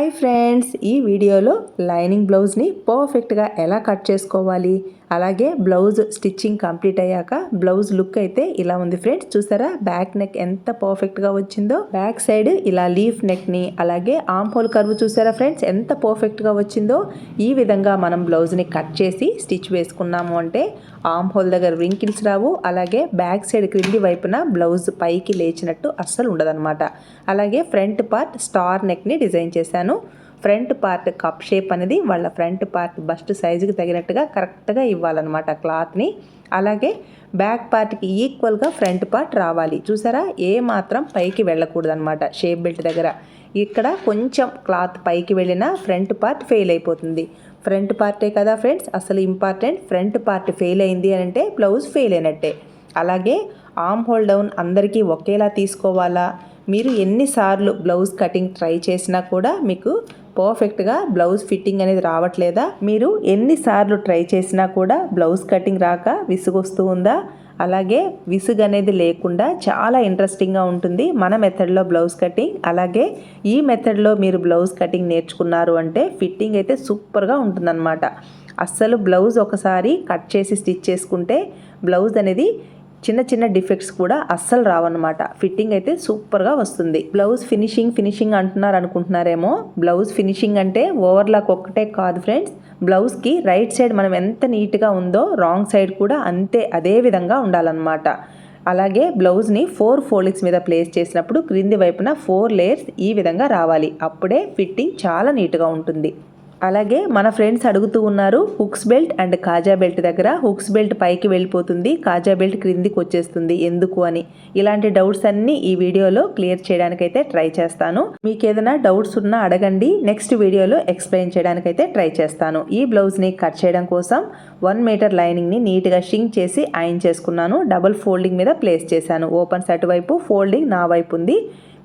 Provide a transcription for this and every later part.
Hi friends ఈ వీడియోలో lining బ్లౌజ్ని పర్ఫెక్ట్గా ఎలా కట్ చేసుకోవాలి? అలాగే బ్లౌజ్ స్టిచ్చింగ్ కంప్లీట్ అయ్యాక బ్లౌజ్ లుక్ అయితే ఇలా ఉంది ఫ్రెండ్స్. చూసారా? బ్యాక్ నెక్ ఎంత పర్ఫెక్ట్గా వచ్చిందో. బ్యాక్ సైడ్ ఇలా లీఫ్ నెక్ని అలాగే ఆమ్ హోల్ కర్వ్ చూసారా ఫ్రెండ్స్? ఎంత పర్ఫెక్ట్గా వచ్చిందో. ఈ విధంగా మనం బ్లౌజ్ని కట్ చేసి స్టిచ్ వేసుకున్నాము అంటే ఆమ్ హోల్ దగ్గర వింకిల్స్ రావు. అలాగే బ్యాక్ సైడ్ క్రింది వైపున బ్లౌజ్ పైకి లేచినట్టు అస్సలు ఉండదన్నమాట. అలాగే ఫ్రంట్ పార్ట్ స్టార్ నెక్ని డిజైన్ చేశాను. ఫ్రంట్ పార్ట్ కప్ షేప్ అనేది వాళ్ళ ఫ్రంట్ పార్ట్ బస్ట్ సైజుకి తగినట్టుగా కరెక్ట్గా ఇవ్వాలన్నమాట క్లాత్ని. అలాగే బ్యాక్ పార్ట్కి ఈక్వల్గా ఫ్రంట్ పార్ట్ రావాలి. చూసారా? ఏ మాత్రం పైకి వెళ్ళకూడదు అనమాట షేప్ బెల్ట్ దగ్గర. ఇక్కడ కొంచెం క్లాత్ పైకి వెళ్ళినా ఫ్రంట్ పార్ట్ ఫెయిల్ అయిపోతుంది. ఫ్రంట్ పార్టే కదా ఫ్రెండ్స్ అసలు ఇంపార్టెంట్ ఫ్రంట్ పార్ట్ ఫెయిల్ అయింది అని అంటే బ్లౌజ్ ఫెయిల్ అయినట్టే. అలాగే ఆమ్ హోల్ డౌన్ అందరికీ ఒకేలా తీసుకోవాలా? మీరు ఎన్నిసార్లు బ్లౌజ్ కటింగ్ ట్రై చేసినా కూడా మీకు పర్ఫెక్ట్గా బ్లౌజ్ ఫిట్టింగ్ అనేది రావట్లేదా? మీరు ఎన్నిసార్లు ట్రై చేసినా కూడా బ్లౌజ్ కటింగ్ రాక విసుగొస్తూ ఉందా? అలాగే విసుగు అనేది లేకుండా చాలా ఇంట్రెస్టింగ్గా ఉంటుంది మన మెథడ్లో బ్లౌజ్ కటింగ్. అలాగే ఈ మెథడ్లో మీరు బ్లౌజ్ కటింగ్ నేర్చుకున్నారు అంటే ఫిట్టింగ్ అయితే సూపర్గా ఉంటుందన్నమాట. అస్సలు బ్లౌజ్ ఒకసారి కట్ చేసి స్టిచ్ చేసుకుంటే బ్లౌజ్ అనేది చిన్న చిన్న డిఫెక్ట్స్ కూడా అస్సలు రావన్నమాట. ఫిట్టింగ్ అయితే సూపర్గా వస్తుంది. బ్లౌజ్ ఫినిషింగ్ ఫినిషింగ్ అంటున్నారు అనుకుంటున్నారేమో బ్లౌజ్ ఫినిషింగ్ అంటే ఓవర్లాక్ ఒక్కటే కాదు ఫ్రెండ్స్. బ్లౌజ్కి రైట్ సైడ్ మనం ఎంత నీట్గా ఉందో రాంగ్ సైడ్ కూడా అంతే అదే విధంగా ఉండాలన్నమాట. అలాగే బ్లౌజ్ని ఫోర్ ఫోల్డింగ్స్ మీద ప్లేస్ చేసినప్పుడు క్రింది వైపున ఫోర్ లేయర్స్ ఈ విధంగా రావాలి. అప్పుడే ఫిట్టింగ్ చాలా నీట్గా ఉంటుంది. అలాగే మన ఫ్రెండ్స్ అడుగుతూ ఉన్నారు హుక్స్ బెల్ట్ అండ్ కాజా బెల్ట్ దగ్గర. హుక్స్ బెల్ట్ పైకి వెళ్ళిపోతుంది కాజా బెల్ట్ క్రిందికి వచ్చేస్తుంది. ఎందుకు అని. ఇలాంటి డౌట్స్ అన్నీ ఈ వీడియోలో క్లియర్ చేయడానికైతే ట్రై చేస్తాను. మీకు ఏదైనా డౌట్స్ ఉన్నా అడగండి. నెక్స్ట్ వీడియోలో ఎక్స్ప్లెయిన్ చేయడానికైతే ట్రై చేస్తాను. ఈ బ్లౌజ్ని కట్ చేయడం కోసం వన్ మీటర్ లైనింగ్ని నీట్గా షింక్ చేసి ఐన్ చేసుకున్నాను. డబుల్ ఫోల్డింగ్ మీద ప్లేస్ చేశాను. ఓపెన్స్ అటువైపు ఫోల్డింగ్ నా వైపు ఉంది.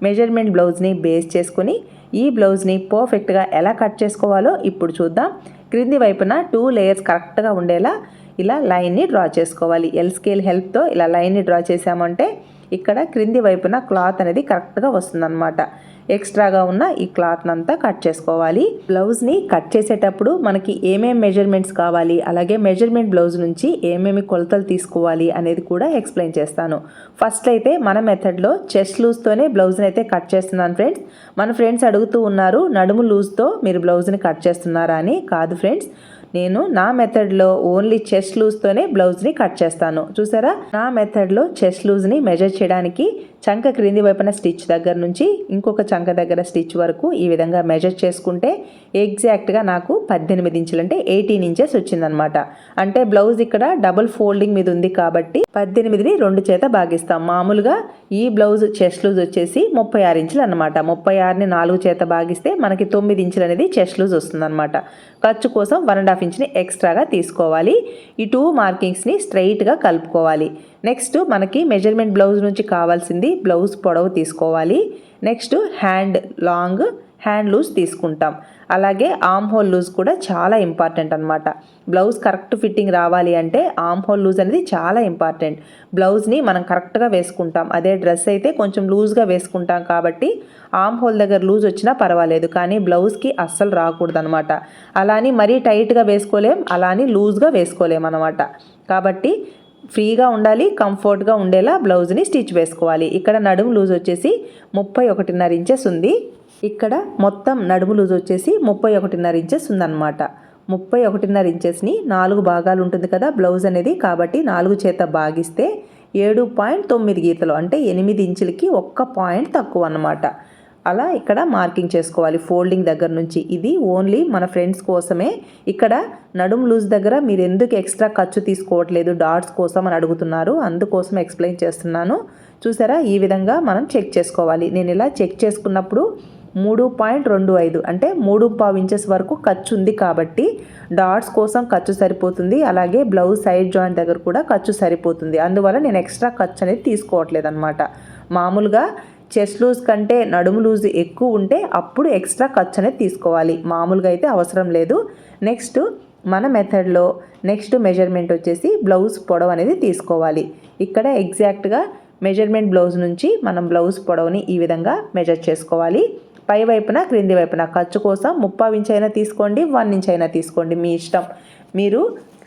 మెజర్మెంట్ బ్లౌజ్ని బేస్ చేసుకుని ఈ బ్లౌజ్ని పర్ఫెక్ట్గా ఎలా కట్ చేసుకోవాలో ఇప్పుడు చూద్దాం. క్రింది వైపున టూ లేయర్స్ కరెక్ట్గా ఉండేలా ఇలా లైన్ని డ్రా చేసుకోవాలి. ఎల్ స్కేల్ హెల్ప్తో ఇలా లైన్ని డ్రా చేసామంటే ఇక్కడ క్రింది వైపున క్లాత్ అనేది కరెక్ట్గా వస్తుందన్నమాట. ఎక్స్ట్రాగా ఉన్న ఈ క్లాత్ అంతా కట్ చేసుకోవాలి. బ్లౌజ్ని కట్ చేసేటప్పుడు మనకి ఏమేమి మెజర్మెంట్స్ కావాలి అలాగే మెజర్మెంట్ బ్లౌజ్ నుంచి ఏమేమి కొలతలు తీసుకోవాలి అనేది కూడా ఎక్స్ప్లెయిన్ చేస్తాను. ఫస్ట్ అయితే మన మెథడ్లో చెస్ట్ లూజ్తోనే బ్లౌజ్ని అయితే కట్ చేస్తున్నాను ఫ్రెండ్స్. మన ఫ్రెండ్స్ అడుగుతూ ఉన్నారు నడుము లూజ్తో మీరు బ్లౌజ్ని కట్ చేస్తున్నారా అని. కాదు ఫ్రెండ్స్ నేను నా మెథడ్లో ఓన్లీ చెస్ట్ లూజ్తోనే బ్లౌజ్ని కట్ చేస్తాను. చూసారా? నా మెథడ్లో చెస్ట్ లూజ్ని మెజర్ చేయడానికి చంక క్రింది వైపున స్టిచ్ దగ్గర నుంచి ఇంకొక చంక దగ్గర స్టిచ్ వరకు ఈ విధంగా మెజర్ చేసుకుంటే ఎగ్జాక్ట్గా నాకు పద్దెనిమిది ఇంచులు అంటే ఎయిటీన్ ఇంచెస్ వచ్చిందనమాట అంటే బ్లౌజ్ ఇక్కడ డబుల్ ఫోల్డింగ్ మీద ఉంది కాబట్టి పద్దెనిమిదిని రెండు చేత భాగిస్తాం. మామూలుగా ఈ బ్లౌజ్ చెస్ట్ లూజ్ వచ్చేసి ముప్పై ఆరు ఇంచులు అనమాట ముప్పై ఆరుని నాలుగు చేత భాగిస్తే మనకి తొమ్మిది ఇంచులు అనేది చెస్ట్ లూజ్ వస్తుందన్నమాట. ఖర్చు కోసం వన్ అండ్ హాఫ్ ఇంచ్ని ఎక్స్ట్రాగా తీసుకోవాలి. ఈ టూ మార్కింగ్స్ని స్ట్రైట్గా కలుపుకోవాలి. నెక్స్ట్ మనకి మెజర్మెంట్ బ్లౌజ్ నుంచి కావాల్సింది బ్లౌజ్ పొడవు తీసుకోవాలి. Next hand long hand loose తీసుకుంటాం. అలాగే ఆమ్ హోల్ లూజ్ కూడా చాలా ఇంపార్టెంట్ అనమాట బ్లౌజ్ కరెక్ట్ ఫిట్టింగ్ రావాలి అంటే ఆమ్ హోల్ లూజ్ అనేది చాలా ఇంపార్టెంట్. బ్లౌజ్ని మనం కరెక్ట్గా వేసుకుంటాం. అదే డ్రెస్ అయితే కొంచెం లూజ్గా వేసుకుంటాం కాబట్టి ఆమ్ హోల్ దగ్గర లూజ్ వచ్చినా పర్వాలేదు. కానీ బ్లౌజ్కి అస్సలు రాకూడదు అనమాట అలాని మరీ టైట్గా వేసుకోలేం అలాని లూజ్గా వేసుకోలేం అనమాట కాబట్టి ఫ్రీగా ఉండాలి కంఫర్ట్గా ఉండేలా బ్లౌజ్ని స్టిచ్ వేసుకోవాలి. ఇక్కడ నడుము లూజ్ వచ్చేసి ముప్పై ఒకటిన్నర ఇంచెస్ ఉంది. ఇక్కడ మొత్తం నడుము లూజ్ వచ్చేసి ముప్పై ఒకటిన్నర ఇంచెస్ ఉందన్నమాట. ముప్పై ఒకటిన్నర ఇంచెస్ని నాలుగు భాగాలు ఉంటుంది కదా బ్లౌజ్ అనేది. కాబట్టి నాలుగు చేత భాగిస్తే ఏడు పాయింట్ తొమ్మిది గీతలు అంటే ఎనిమిది ఇంచులకి ఒక్క పాయింట్ తక్కువ అన్నమాట. అలా ఇక్కడ మార్కింగ్ చేసుకోవాలి. ఫోల్డింగ్ దగ్గర నుంచి. ఇది ఓన్లీ మన ఫ్రెండ్స్ కోసమే. ఇక్కడ నడుం లూజ్ దగ్గర మీరు ఎందుకు ఎక్స్ట్రా ఖర్చు తీసుకోవట్లేదు డాట్స్ కోసం అని అడుగుతున్నారు. అందుకోసం ఎక్స్ప్లెయిన్ చేస్తున్నాను. చూసారా? ఈ విధంగా మనం చెక్ చేసుకోవాలి. నేను ఇలా చెక్ చేసుకున్నప్పుడు మూడు పాయింట్ రెండు ఐదు అంటే మూడు పావు ఇంచెస్ వరకు ఖర్చు ఉంది కాబట్టి డాట్స్ కోసం ఖర్చు సరిపోతుంది. అలాగే బ్లౌజ్ సైడ్ జాయింట్ దగ్గర కూడా ఖర్చు సరిపోతుంది. అందువల్ల నేను ఎక్స్ట్రా ఖర్చు అనేది తీసుకోవట్లేదు అనమాట మామూలుగా చెస్ట్ లూజ్ కంటే నడుము లూజ్ ఎక్కువ ఉంటే అప్పుడు ఎక్స్ట్రా ఖర్చు అనేది తీసుకోవాలి. మామూలుగా అయితే అవసరం లేదు. నెక్స్ట్ మన మెథడ్లో నెక్స్ట్ మెజర్మెంట్ వచ్చేసి బ్లౌజ్ పొడవు అనేది తీసుకోవాలి. ఇక్కడ ఎగ్జాక్ట్గా మెజర్మెంట్ బ్లౌజ్ నుంచి మనం బ్లౌజ్ పొడవుని ఈ విధంగా మెజర్ చేసుకోవాలి. పై వైపున క్రింది వైపున ఖర్చు కోసం ముప్పై ఇంచ్ అయినా తీసుకోండి వన్ ఇంచ్ అయినా తీసుకోండి మీ ఇష్టం. మీరు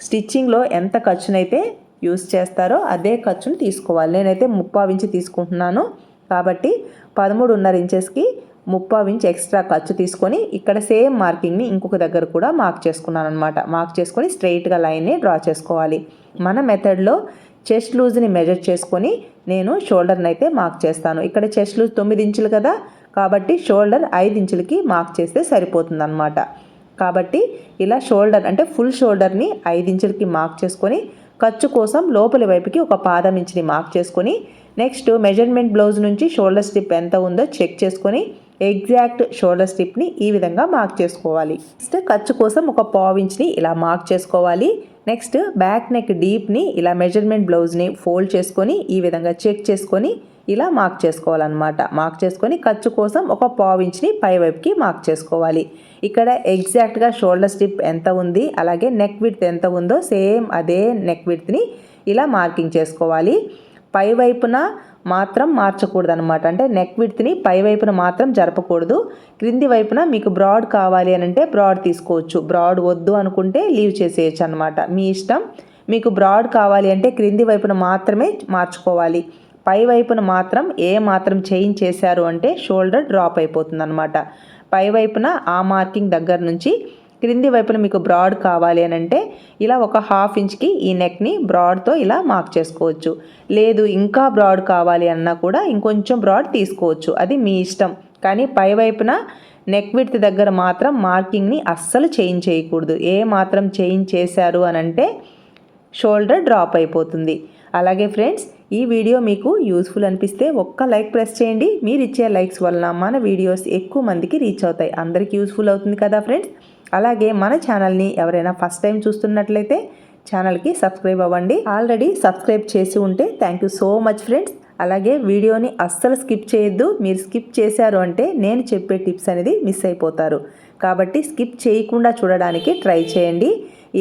స్టిచ్చింగ్లో ఎంత ఖర్చునైతే యూస్ చేస్తారో అదే ఖర్చును తీసుకోవాలి. నేనైతే ముప్పావు ఇంచ్ తీసుకుంటున్నాను. కాబట్టి పదమూడున్నర ఇంచెస్కి ముప్పావు ఇంచ్ ఎక్స్ట్రా ఖర్చు తీసుకొని ఇక్కడ సేమ్ మార్కింగ్ని ఇంకొక దగ్గర కూడా మార్క్ చేసుకున్నాను అనమాట మార్క్ చేసుకొని స్ట్రైట్గా లైన్ని డ్రా చేసుకోవాలి. మన మెథడ్లో చెస్ట్ లూజ్ని మెజర్ చేసుకొని నేను షోల్డర్ని అయితే మార్క్ చేస్తాను. ఇక్కడ చెస్ట్ లూజ్ తొమ్మిది ఇంచులు కదా కాబట్టి షోల్డర్ ఐదు ఇంచులకి మార్క్ చేస్తే సరిపోతుంది అనమాట కాబట్టి ఇలా షోల్డర్ అంటే ఫుల్ షోల్డర్ని ఐదు ఇంచులకి మార్క్ చేసుకొని ఖర్చు కోసం లోపలి వైపుకి ఒక పాదం ఇంచుని మార్క్ చేసుకొని నెక్స్ట్ మెజర్మెంట్ బ్లౌజ్ నుంచి షోల్డర్ స్టిప్ ఎంత ఉందో చెక్ చేసుకొని ఎగ్జాక్ట్ షోల్డర్ స్టిప్ని ఈ విధంగా మార్క్ చేసుకోవాలి. నెక్స్ట్ ఖర్చు కోసం ఒక పావించ్ని ఇలా మార్క్ చేసుకోవాలి. నెక్స్ట్ బ్యాక్ నెక్ డీప్ని ఇలా మెజర్మెంట్ బ్లౌజ్ని ఫోల్డ్ చేసుకొని ఈ విధంగా చెక్ చేసుకొని ఇలా మార్క్ చేసుకోవాలన్నమాట. మార్క్ చేసుకొని ఖర్చు కోసం ఒక పావించ్ని పైవైపుకి పై మార్క్ చేసుకోవాలి. ఇక్కడ ఎగ్జాక్ట్గా షోల్డర్ స్టిప్ ఎంత ఉంది అలాగే నెక్ విడ్త్ ఎంత ఉందో సేమ్ అదే నెక్ విడ్త్ని ఇలా మార్కింగ్ చేసుకోవాలి. పై వైపున మాత్రం మార్చకూడదు అనమాట అంటే నెక్ విడ్త్ని పై వైపున మాత్రం జరపకూడదు. క్రింది వైపున మీకు బ్రాడ్ కావాలి అని అంటే బ్రాడ్ తీసుకోవచ్చు. బ్రాడ్ వద్దు అనుకుంటే లీవ్ చేసేయచ్చు అనమాట మీ ఇష్టం. మీకు బ్రాడ్ కావాలి అంటే క్రింది వైపున మాత్రమే మార్చుకోవాలి. పై వైపున మాత్రం ఏ మాత్రం చేంజ్ చేశారు అంటే షోల్డర్ డ్రాప్ అయిపోతుంది అనమాట పై వైపున ఆ మార్కింగ్ దగ్గర నుంచి క్రింది వైపున మీకు బ్రాడ్ కావాలి అని అంటే ఇలా ఒక హాఫ్ ఇంచ్కి ఈ నెక్ని బ్రాడ్తో ఇలా మార్క్ చేసుకోవచ్చు. లేదు ఇంకా బ్రాడ్ కావాలి అన్నా కూడా ఇంకొంచెం బ్రాడ్ తీసుకోవచ్చు. అది మీ ఇష్టం. కానీ పై వైపున నెక్ విడ్త్ దగ్గర మాత్రం మార్కింగ్ని అస్సలు చేంజ్ చేయకూడదు. ఏ మాత్రం చేంజ్ చేశారు అని అంటే షోల్డర్ డ్రాప్ అయిపోతుంది. అలాగే ఫ్రెండ్స్ ఈ వీడియో మీకు యూస్ఫుల్ అనిపిస్తే ఒక్క లైక్ ప్రెస్ చేయండి. మీరు ఇచ్చే లైక్స్ వలన మన వీడియోస్ ఎక్కువ మందికి రీచ్ అవుతాయి. అందరికీ యూస్ఫుల్ అవుతుంది కదా ఫ్రెండ్స్? అలాగే మన ఛానల్ని ఎవరైనా ఫస్ట్ టైం చూస్తున్నట్లయితే ఛానల్కి సబ్స్క్రైబ్ అవ్వండి. ఆల్రెడీ సబ్స్క్రైబ్ చేసి ఉంటే thank you so much friends. అలాగే వీడియోని అస్సలు స్కిప్ చేయొద్దు. మీరు స్కిప్ చేశారు అంటే నేను చెప్పే టిప్స్ అనేది మిస్ అయిపోతారు. కాబట్టి స్కిప్ చేయకుండా చూడడానికి ట్రై చేయండి.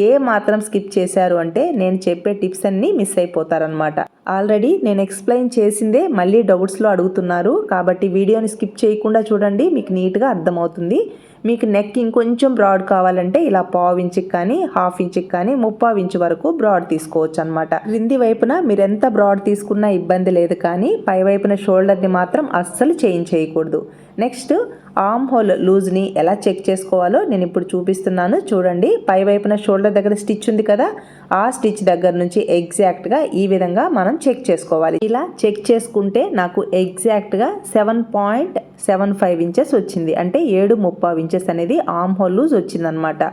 ఏ మాత్రం స్కిప్ చేశారు అంటే నేను చెప్పే టిప్స్ అన్నీ మిస్ అయిపోతారనమాట ఆల్రెడీ నేను ఎక్స్ప్లెయిన్ చేసిందే మళ్ళీ డౌట్స్లో అడుగుతున్నారు. కాబట్టి వీడియోని స్కిప్ చేయకుండా చూడండి. మీకు నీట్గా అర్థమవుతుంది. మీకు నెక్ ఇంకొంచెం బ్రాడ్ కావాలంటే ఇలా పావు ఇంచుకి కానీ హాఫ్ ఇంచుకి కానీ ముప్పావు ఇంచు వరకు బ్రాడ్ తీసుకోవచ్చు అనమాట క్రింది వైపున మీరు ఎంత బ్రాడ్ తీసుకున్నా ఇబ్బంది లేదు కానీ పై వైపున షోల్డర్ని మాత్రం అస్సలు చేంజ్ చేయకూడదు. నెక్స్ట్ ఆమ్ హోల్ లూజ్ని ఎలా చెక్ చేసుకోవాలో నేను ఇప్పుడు చూపిస్తున్నాను. చూడండి పై వైపున షోల్డర్ దగ్గర స్టిచ్ ఉంది కదా ఆ స్టిచ్ దగ్గర నుంచి ఎగ్జాక్ట్గా ఈ విధంగా మనం చెక్ చేసుకోవాలి. ఇలా చెక్ చేసుకుంటే నాకు ఎగ్జాక్ట్గా seven point seven five inches వచ్చింది. అంటే ఏడు ముప్పావు ఇంచెస్ అనేది ఆమ్ హోల్ లూజ్ వచ్చిందనమాట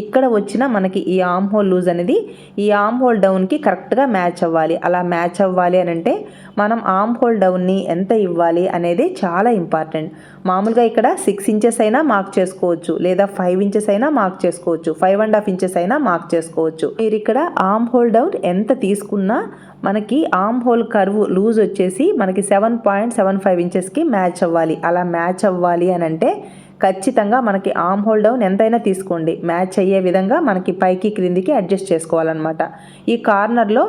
ఇక్కడ వచ్చిన మనకి ఈ ఆమ్ హోల్ లూజ్ అనేది ఈ ఆమ్ హోల్ డౌన్కి కరెక్ట్గా మ్యాచ్ అవ్వాలి. అలా మ్యాచ్ అవ్వాలి అని అంటే మనం ఆమ్ హోల్ డౌన్ని ఎంత ఇవ్వాలి అనేది చాలా ఇంపార్టెంట్. మామూలుగా ఇక్కడ సిక్స్ ఇంచెస్ అయినా మార్క్ చేసుకోవచ్చు. లేదా ఫైవ్ ఇంచెస్ అయినా మార్క్ చేసుకోవచ్చు. ఫైవ్ అండ్ హాఫ్ ఇంచెస్ అయినా మార్క్ చేసుకోవచ్చు. మీరు ఇక్కడ ఆమ్ హోల్ డౌన్ ఎంత తీసుకున్నా మనకి ఆమ్ హోల్ కర్వ్ లూజ్ వచ్చేసి మనకి సెవెన్ పాయింట్ సెవెన్ ఫైవ్ ఇంచెస్కి మ్యాచ్ అవ్వాలి. అలా మ్యాచ్ అవ్వాలి అని అంటే ఖచ్చితంగా మనకి ఆమ్ హోల్ డౌన్ ఎంతైనా తీసుకోండి. మ్యాచ్ అయ్యే విధంగా మనకి పైకి క్రిందికి అడ్జస్ట్ చేసుకోవాలన్నమాట. ఈ కార్నర్లో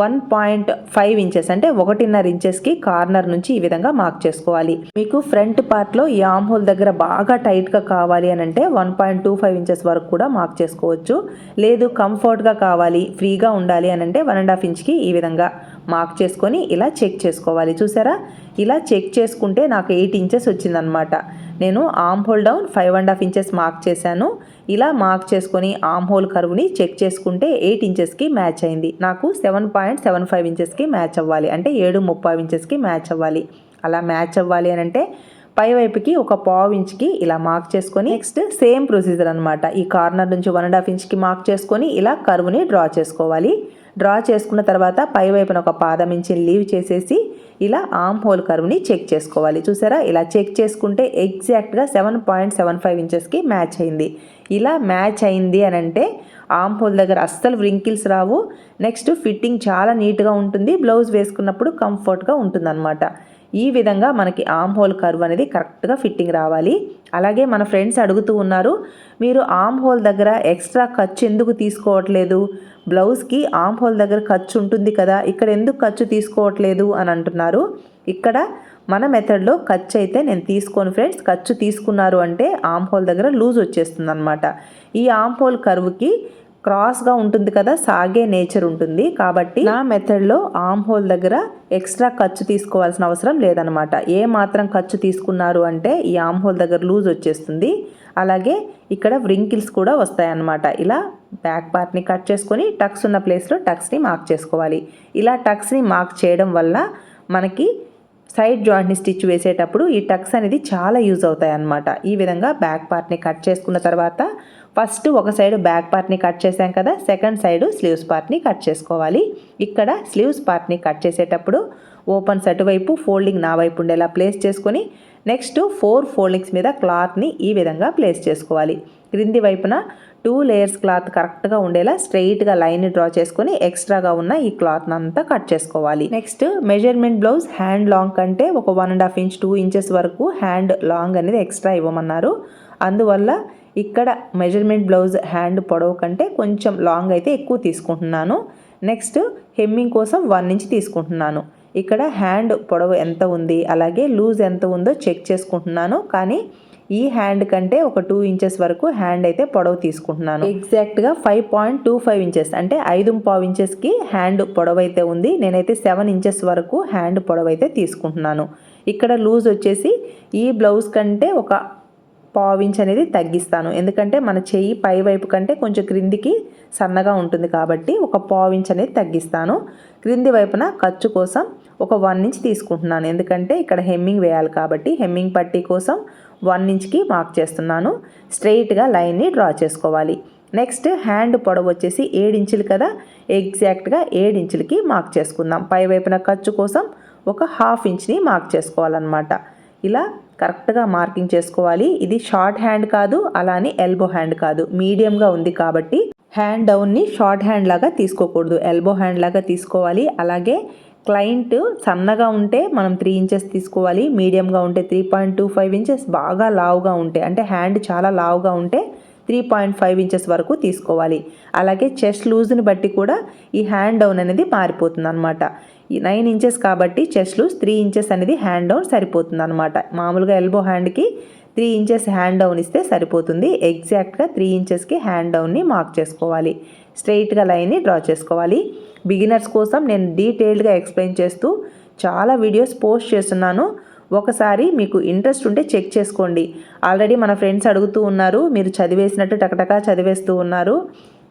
వన్ పాయింట్ ఫైవ్ ఇంచెస్ అంటే ఒకటిన్నర ఇంచెస్కి కార్నర్ నుంచి ఈ విధంగా మార్క్ చేసుకోవాలి. మీకు ఫ్రంట్ పార్ట్లో ఈ ఆమ్ హోల్ దగ్గర బాగా టైట్గా కావాలి అని అంటే one point two five inches వరకు కూడా మార్క్ చేసుకోవచ్చు. లేదు కంఫర్ట్గా కావాలి ఫ్రీగా ఉండాలి అని అంటే వన్ అండ్ హాఫ్ ఇంచ్కి ఈ విధంగా. మార్క్ చేసుకొని ఇలా చెక్ చేసుకోవాలి. చూసారా? ఇలా చెక్ చేసుకుంటే నాకు ఎయిట్ ఇంచెస్ వచ్చిందనమాట నేను arm hole down five and half inches mark చేశాను. ఇలా మార్క్ చేసుకొని ఆమ్ హోల్ కర్వ్ని చెక్ చేసుకుంటే ఎయిట్ ఇంచెస్కి మ్యాచ్ అయింది. నాకు సెవెన్ పాయింట్ సెవెన్ ఫైవ్ ఇంచెస్కి మ్యాచ్ అవ్వాలి. అంటే ఏడు ముప్పై ఇంచెస్కి మ్యాచ్ అవ్వాలి. అలా మ్యాచ్ అవ్వాలి అని అంటే పై వైపుకి ఒక పావు ఇంచ్కి ఇలా మార్క్ చేసుకొని నెక్స్ట్ సేమ్ ప్రొసీజర్ అనమాట ఈ కార్నర్ నుంచి వన్ అండ్ హాఫ్ ఇంచ్కి మార్క్ చేసుకొని ఇలా కర్వ్ని డ్రా చేసుకోవాలి. డ్రా చేసుకున్న తర్వాత పై వైపున ఒక పాదం ఇంచి లీవ్ చేసేసి ఇలా ఆమ్ హోల్ కర్వ్ని చెక్ చేసుకోవాలి. చూసారా? ఇలా చెక్ చేసుకుంటే ఎగ్జాక్ట్గా సెవెన్ పాయింట్ సెవెన్ ఫైవ్ ఇంచెస్కి మ్యాచ్ అయింది. ఇలా మ్యాచ్ అయింది అని అంటే ఆమ్ హోల్ దగ్గర అస్సలు వ్రింకిల్స్ రావు. నెక్స్ట్ ఫిట్టింగ్ చాలా నీట్గా ఉంటుంది. బ్లౌజ్ వేసుకున్నప్పుడు కంఫర్ట్గా ఉంటుందన్నమాట. ఈ విధంగా మనకి ఆమ్ హోల్ కర్వ్ అనేది కరెక్ట్గా ఫిట్టింగ్ రావాలి. అలాగే మన ఫ్రెండ్స్ అడుగుతూ ఉన్నారు మీరు ఆమ్ హోల్ దగ్గర ఎక్స్ట్రా ఖర్చు ఎందుకు తీసుకోవట్లేదు? బ్లౌజ్కి ఆమ్ హోల్ దగ్గర ఖర్చు ఉంటుంది కదా ఇక్కడ ఎందుకు ఖర్చు తీసుకోవట్లేదు అని అంటున్నారు. ఇక్కడ మన మెథడ్లో ఖర్చు అయితే నేను తీసుకోను ఫ్రెండ్స్ ఖర్చు తీసుకున్నారు అంటే ఆమ్ హోల్ దగ్గర లూజ్ వచ్చేస్తుంది అనమాట ఈ ఆమ్ హోల్ కర్వ్కి క్రాస్గా ఉంటుంది కదా సాగే నేచర్ ఉంటుంది. కాబట్టి నా మెథడ్లో ఆమ్ హోల్ దగ్గర ఎక్స్ట్రా ఖర్చు తీసుకోవాల్సిన అవసరం లేదనమాట ఏ మాత్రం ఖర్చు తీసుకున్నారు అంటే ఈ ఆమ్ హోల్ దగ్గర లూజ్ వచ్చేస్తుంది. అలాగే ఇక్కడ వ్రింకిల్స్ కూడా వస్తాయన్నమాట. ఇలా బ్యాక్ పార్ట్ని కట్ చేసుకొని టక్స్ ఉన్న ప్లేస్లో టక్స్ని మార్క్ చేసుకోవాలి. ఇలా టక్స్ని మార్క్ చేయడం వల్ల మనకి సైడ్ జాయింట్ని స్టిచ్ వేసేటప్పుడు ఈ టక్స్ అనేది చాలా యూజ్ అవుతాయి అన్నమాట ఈ విధంగా బ్యాక్ పార్ట్ని కట్ చేసుకున్న తర్వాత ఫస్ట్ ఒక సైడ్ బ్యాక్ పార్ట్ని కట్ చేసాం కదా సెకండ్ సైడ్ స్లీవ్స్ పార్ట్ని కట్ చేసుకోవాలి. ఇక్కడ స్లీవ్స్ పార్ట్ని కట్ చేసేటప్పుడు ఓపెన్స్ అటువైపు ఫోల్డింగ్ నా వైపు ఉండేలా ప్లేస్ చేసుకొని నెక్స్ట్ ఫోర్ ఫోల్డింగ్స్ మీద క్లాత్ని ఈ విధంగా ప్లేస్ చేసుకోవాలి. క్రింది వైపున టూ లేయర్స్ క్లాత్ కరెక్ట్గా ఉండేలా స్ట్రెయిట్గా లైన్ డ్రా చేసుకొని ఎక్స్ట్రాగా ఉన్న ఈ క్లాత్ అంతా కట్ చేసుకోవాలి. Next measurement blouse hand long కంటే ఒక one and half inch two inches వరకు హ్యాండ్ లాంగ్ అనేది ఎక్స్ట్రా ఇవ్వమన్నారు. అందువల్ల ఇక్కడ మెజర్మెంట్ బ్లౌజ్ హ్యాండ్ పొడవు కంటే కొంచెం లాంగ్ అయితే ఎక్కువ తీసుకుంటున్నాను. నెక్స్ట్ హెమ్మింగ్ కోసం వన్ ఇంచ్ తీసుకుంటున్నాను. ఇక్కడ హ్యాండ్ పొడవు ఎంత ఉంది అలాగే లూజ్ ఎంత ఉందో చెక్ చేసుకుంటున్నాను. కానీ ఈ హ్యాండ్ కంటే ఒక టూ ఇంచెస్ వరకు హ్యాండ్ అయితే పొడవు తీసుకుంటున్నాను. ఎగ్జాక్ట్గా five point two five inches అంటే ఐదు పావు ఇంచెస్కి హ్యాండ్ పొడవు అయితే ఉంది. నేనైతే సెవెన్ ఇంచెస్ వరకు హ్యాండ్ పొడవు అయితే తీసుకుంటున్నాను. ఇక్కడ లూజ్ వచ్చేసి ఈ బ్లౌజ్ కంటే ఒక పావించ్ అనేది తగ్గిస్తాను. ఎందుకంటే మన చెయ్యి పై వైపు కంటే కొంచెం క్రిందికి సన్నగా ఉంటుంది కాబట్టి ఒక పావించ్ అనేది తగ్గిస్తాను. క్రింది వైపున ఖర్చు కోసం ఒక వన్ ఇంచ్ తీసుకుంటున్నాను. ఎందుకంటే ఇక్కడ హెమ్మింగ్ వేయాలి కాబట్టి హెమ్మింగ్ పట్టీ కోసం వన్ ఇంచ్కి మార్క్ చేస్తున్నాను. స్ట్రెయిట్గా లైన్ని డ్రా చేసుకోవాలి. నెక్స్ట్ హ్యాండ్ పొడవు వచ్చేసి ఇంచులు కదా ఎగ్జాక్ట్గా ఇంచులకి మార్క్ చేసుకుందాం. పై వైపున ఖర్చు కోసం ఒక హాఫ్ ఇంచ్ని మార్క్ చేసుకోవాలన్నమాట. ఇలా కరెక్ట్గా మార్కింగ్ చేసుకోవాలి. ఇది షార్ట్ హ్యాండ్ కాదు అలానే ఎల్బో హ్యాండ్ కాదు. మీడియంగా ఉంది కాబట్టి హ్యాండ్ డౌన్ని షార్ట్ హ్యాండ్ లాగా తీసుకోకూడదు. ఎల్బో హ్యాండ్ లాగా తీసుకోవాలి. అలాగే క్లయింట్ సన్నగా ఉంటే మనం త్రీ ఇంచెస్ తీసుకోవాలి. మీడియంగా ఉంటే three point two five inches బాగా లావుగా ఉంటే అంటే హ్యాండ్ చాలా లావుగా ఉంటే త్రీ పాయింట్ ఫైవ్ ఇంచెస్ వరకు తీసుకోవాలి. అలాగే చెస్ట్ లూజ్ని బట్టి కూడా ఈ హ్యాండ్ డౌన్ అనేది మారిపోతుంది అనమాట నైన్ ఇంచెస్ కాబట్టి చెస్ట్ త్రీ ఇంచెస్ అనేది హ్యాండ్ డౌన్ సరిపోతుంది అనమాట మామూలుగా ఎల్బో హ్యాండ్కి త్రీ ఇంచెస్ హ్యాండ్ డౌన్ ఇస్తే సరిపోతుంది. ఎగ్జాక్ట్గా త్రీ ఇంచెస్కి హ్యాండ్ డౌన్ని మార్క్ చేసుకోవాలి. స్ట్రైట్గా లైన్ని డ్రా చేసుకోవాలి. బిగినర్స్ కోసం నేను డీటెయిల్డ్గా ఎక్స్ప్లెయిన్ చేస్తూ చాలా వీడియోస్ పోస్ట్ చేస్తున్నాను. ఒకసారి మీకు ఇంట్రెస్ట్ ఉంటే చెక్ చేసుకోండి. ఆల్రెడీ మన ఫ్రెండ్స్ అడుగుతూ ఉన్నారు. మీరు చదివేసినట్టు టకటకా చదివేస్తూ ఉన్నారు.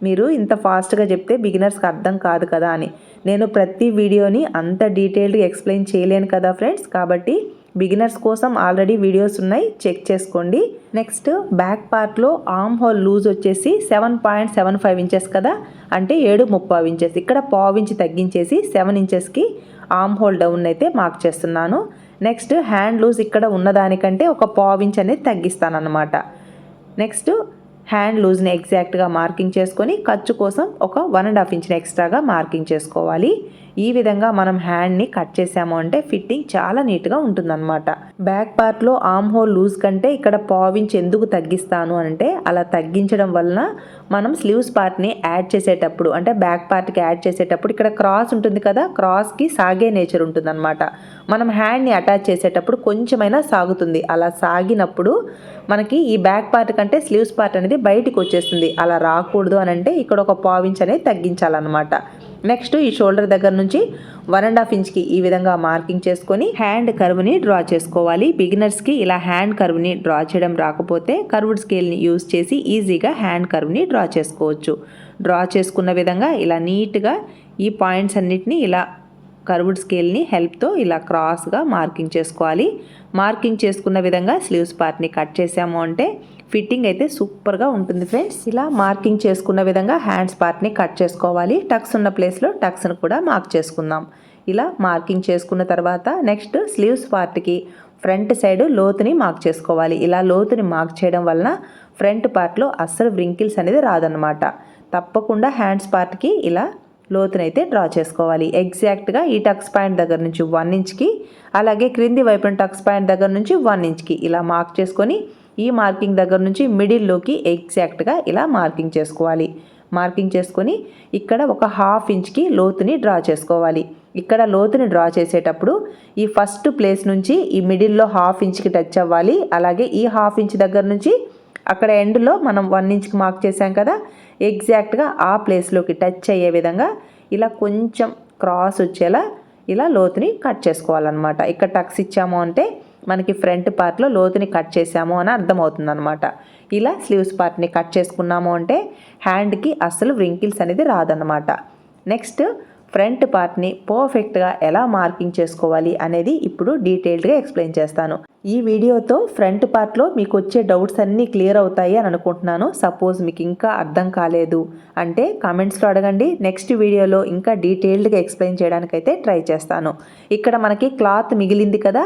మీరు ఇంత ఫాస్ట్గా చెప్తే బిగినర్స్కి అర్థం కాదు కదా అని. నేను ప్రతి వీడియోని అంత డీటెయిల్డ్గా ఎక్స్ప్లెయిన్ చేయలేను కదా ఫ్రెండ్స్? కాబట్టి బిగినర్స్ కోసం ఆల్రెడీ వీడియోస్ ఉన్నాయి చెక్ చేసుకోండి. నెక్స్ట్ బ్యాక్ పార్ట్లో ఆమ్ హోల్ లూజ్ వచ్చేసి seven point seven five inches కదా? అంటే ఏడు ముప్పావు ఇంచెస్. ఇక్కడ పావు ఇంచ్ తగ్గించేసి సెవెన్ ఇంచెస్కి ఆమ్ హోల్ డౌన్ అయితే మార్క్ చేస్తున్నాను. నెక్స్ట్ హ్యాండ్ లూజ్ ఇక్కడ ఉన్నదానికంటే ఒక పావు ఇంచ్ అనేది తగ్గిస్తాను అనమాట నెక్స్ట్ హ్యాండ్ లూజ్ని ఎగ్జాక్ట్గా మార్కింగ్ చేసుకొని ఖర్చు కోసం ఒక వన్ అండ్ హాఫ్ ఇంచ్ని ఎక్స్ట్రాగా మార్కింగ్ చేసుకోవాలి. ఈ విధంగా మనం హ్యాండ్ని కట్ చేసాము అంటే ఫిట్టింగ్ చాలా నీట్గా ఉంటుందన్నమాట. బ్యాక్ పార్ట్లో ఆమ్ హోల్ లూజ్ కంటే ఇక్కడ పావించ్ ఎందుకు తగ్గిస్తాను అంటే అలా తగ్గించడం వలన మనం స్లీవ్స్ పార్ట్ని యాడ్ చేసేటప్పుడు అంటే బ్యాక్ పార్ట్కి యాడ్ చేసేటప్పుడు ఇక్కడ క్రాస్ ఉంటుంది కదా క్రాస్కి సాగే నేచర్ ఉంటుందన్నమాట. మనం హ్యాండ్ని అటాచ్ చేసేటప్పుడు కొంచెమైనా సాగుతుంది. అలా సాగినప్పుడు మనకి ఈ బ్యాక్ పార్ట్ కంటే స్లీవ్స్ పార్ట్ అనేది బయటికి వచ్చేస్తుంది. అలా రాకూడదు అని అంటే ఇక్కడ ఒక పావించ్ అనేది తగ్గించాలన్నమాట. నెక్స్ట్ ఈ షోల్డర్ దగ్గర నుంచి వన్ అండ్ హాఫ్ ఇంచ్కి ఈ విధంగా మార్కింగ్ చేసుకొని హ్యాండ్ కర్వ్ని డ్రా చేసుకోవాలి. బిగినర్స్కి ఇలా హ్యాండ్ కర్వ్ని డ్రా చేయడం రాకపోతే కర్వ్డ్ స్కేల్ని యూజ్ చేసి ఈజీగా హ్యాండ్ కర్వ్ని డ్రా చేసుకోవచ్చు. డ్రా చేసుకున్న విధంగా ఇలా నీట్గా ఈ పాయింట్స్ అన్నిటిని ఇలా కర్వ్డ్ స్కేల్ని హెల్ప్తో ఇలా క్రాస్గా మార్కింగ్ చేసుకోవాలి. మార్కింగ్ చేసుకున్న విధంగా స్లీవ్స్ పార్ట్ని కట్ చేసాము అంటే ఫిట్టింగ్ అయితే సూపర్గా ఉంటుంది ఫ్రెండ్స్. ఇలా మార్కింగ్ చేసుకున్న విధంగా హ్యాండ్స్ పార్ట్ని కట్ చేసుకోవాలి. టక్స్ ఉన్న ప్లేస్లో టక్స్ను కూడా మార్క్ చేసుకుందాం. ఇలా మార్కింగ్ చేసుకున్న తర్వాత నెక్స్ట్ స్లీవ్స్ పార్ట్కి ఫ్రంట్ సైడ్ లోతుని మార్క్ చేసుకోవాలి. ఇలా లోతుని మార్క్ చేయడం వలన ఫ్రంట్ పార్ట్లో అస్సలు వ్రింకిల్స్ అనేది రాదనమాట తప్పకుండా హ్యాండ్స్ పార్ట్కి ఇలా లోతునైతే డ్రా చేసుకోవాలి. ఎగ్జాక్ట్గా ఈ టక్స్ పాయింట్ దగ్గర నుంచి వన్ ఇంచ్కి అలాగే క్రింది వైపున టక్స్ పాయింట్ దగ్గర నుంచి వన్ ఇంచ్కి ఇలా మార్క్ చేసుకొని ఈ మార్కింగ్ దగ్గర నుంచి మిడిల్లోకి ఎగ్జాక్ట్గా ఇలా మార్కింగ్ చేసుకోవాలి. మార్కింగ్ చేసుకొని ఇక్కడ ఒక హాఫ్ ఇంచ్కి లోతుని డ్రా చేసుకోవాలి. ఇక్కడ లోతుని డ్రా చేసేటప్పుడు ఈ ఫస్ట్ ప్లేస్ నుంచి ఈ మిడిల్లో హాఫ్ ఇంచ్కి టచ్ అవ్వాలి. అలాగే ఈ హాఫ్ ఇంచ్ దగ్గర నుంచి అక్కడ ఎండ్లో మనం వన్ ఇంచ్కి మార్క్ చేసాం కదా ఎగ్జాక్ట్గా ఆ ప్లేస్లోకి టచ్ అయ్యే విధంగా ఇలా కొంచెం క్రాస్ వచ్చేలా ఇలా లోతుని కట్ చేసుకోవాలన్నమాట. ఇక్కడ టక్స్ ఇచ్చాము అంటే మనకి ఫ్రంట్ పార్ట్లో లోతుని కట్ చేసాము అని అర్థమవుతుంది అనమాట ఇలా స్లీవ్స్ పార్ట్ని కట్ చేసుకున్నాము అంటే హ్యాండ్కి అస్సలు వ్రింకిల్స్ అనేది రాదన్నమాట. నెక్స్ట్ ఫ్రంట్ పార్ట్ని పర్ఫెక్ట్గా ఎలా మార్కింగ్ చేసుకోవాలి అనేది ఇప్పుడు డీటెయిల్డ్గా ఎక్స్ప్లెయిన్ చేస్తాను. ఈ వీడియోతో ఫ్రంట్ పార్ట్లో మీకు వచ్చే డౌట్స్ అన్నీ క్లియర్ అవుతాయి అని అనుకుంటున్నాను. సపోజ్ మీకు ఇంకా అర్థం కాలేదు అంటే కామెంట్స్లో అడగండి. నెక్స్ట్ వీడియోలో ఇంకా డీటెయిల్డ్గా ఎక్స్ప్లెయిన్ చేయడానికైతే ట్రై చేస్తాను. ఇక్కడ మనకి క్లాత్ మిగిలింది కదా